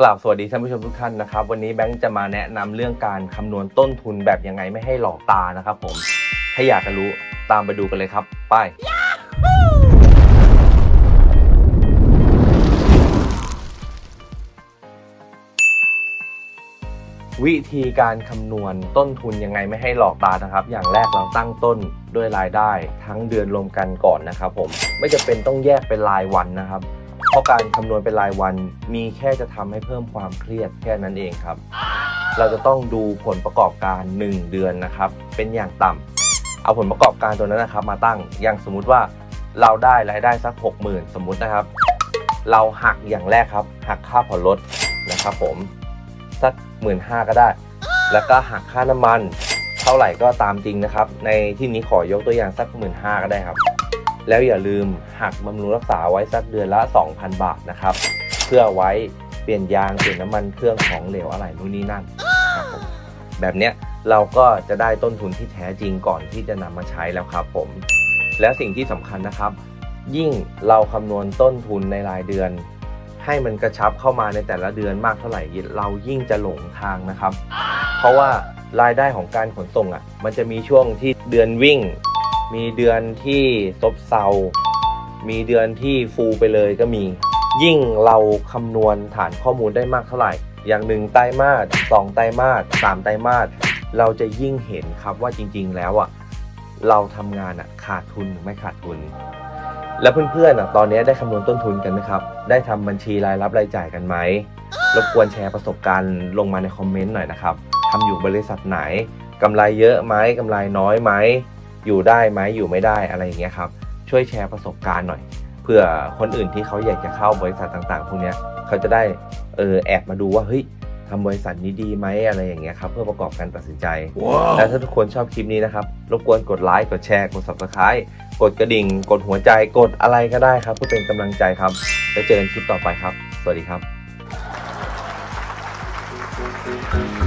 กล่าวสวัสดีท่านผู้ชมทุกท่านนะครับ วันนี้แบงค์จะมาแนะนำเรื่องการคำนวณต้นทุนแบบยังไงไม่ให้หลอกตานะครับผมถ้าอยากจะรู้ตามไปดูกันเลยครับ ไป วิธีการคำนวณต้นทุนยังไงไม่ให้หลอกตานะครับ อย่างแรกเราตั้งต้นด้วยรายได้ ทั้งเดือนรวมกันก่อนนะครับ ผมไม่จะเป็นต้องแยกเป็นรายวันนะครับ ราะการคำนวณเป็นรายวันมีแค่จะทำให้เพิ่มความเครียดแค่นั้นเองครับ เราจะต้องดูผลประกอบการ 1 เดือนนะครับ เป็นอย่างต่ำเอาผลประกอบการตัวนั้นนะครับ มาตั้งอย่างสมมุติว่าเราได้รายได้สัก 60,000 สมมุตินะครับ เราหักอย่างแรกครับ หักค่าผ่อนรถนะครับผมสักหมื่นห้าก็ได้ แล้วก็หักค่าน้ำมัน เท่าไหร่ก็ตามจริงนะครับ ในที่นี้ขอยกตัวอย่างสักหมื่นห้าก็ได้ครับ แล้วอย่าลืมหักบำรุงรักษาไว้สักเดือนละ 2,000 บาทนะครับ เพื่อไว้เปลี่ยนยางเปลี่ยนน้ำมันเครื่องของเหลวอะไรนู่นนี่นั่นครับผมแบบเนี้ยเราก็จะได้ต้นทุนที่แท้จริงก่อนที่จะนำมาใช้แล้วครับผม แล้วสิ่งที่สำคัญนะครับ ยิ่งเราคำนวณต้นทุนในรายเดือน ให้มันกระชับเข้ามาในแต่ละเดือนมากเท่าไหร่เรายิ่งจะหลงทางนะครับ เพราะว่ารายได้ของการขนส่งอะมันจะมีช่วงที่เดือนวิ่ง มีเดือนที่ซบเซา มีเดือนที่ฟูไปเลยก็มี ยิ่งเราคำนวณฐานข้อมูลได้มากเท่าไหร่ อย่างหนึ่งไตรมาสสองไตรมาสสามไตรมาสเราจะยิ่งเห็นครับว่าจริง ๆ แล้วอะเราทำงานอะขาดทุนหรือไม่ขาดทุน แล้วเพื่อนๆอะตอนนี้ได้คำนวณต้นทุนกันไหมครับ ได้ทำบัญชีรายรับรายจ่ายกันไหมรบกวนแชร์ประสบการณ์ลงมาในคอมเมนต์หน่อยนะครับทำอยู่บริษัทไหนกำไรเยอะไหมกำไรน้อยไหม อยู่ได้ไหมอยู่ไม่ได้อะไรอย่างเงี้ยครับช่วยแชร์ประสบการณ์หน่อยเพื่อคนอื่นที่เขาอยากจะเข้าบริษัทต่างๆพวกนี้เขาจะได้เออแอบมาดูว่าเฮ้ยทำบริษัทนี้ดีไหมอะไรอย่างเงี้ยครับเพื่อประกอบการตัดสินใจและถ้าทุกคนชอบคลิปนี้นะครับรบกวนกดไลค์กดแชร์กด s u b สไครต์กดกระดิ่ง กดหัวใจกดอะไรก็ได้ครับเพื่อเป็นกำลังใจครับแล้วเจอกันคลิปต่อไปครับ สวัสดีครับ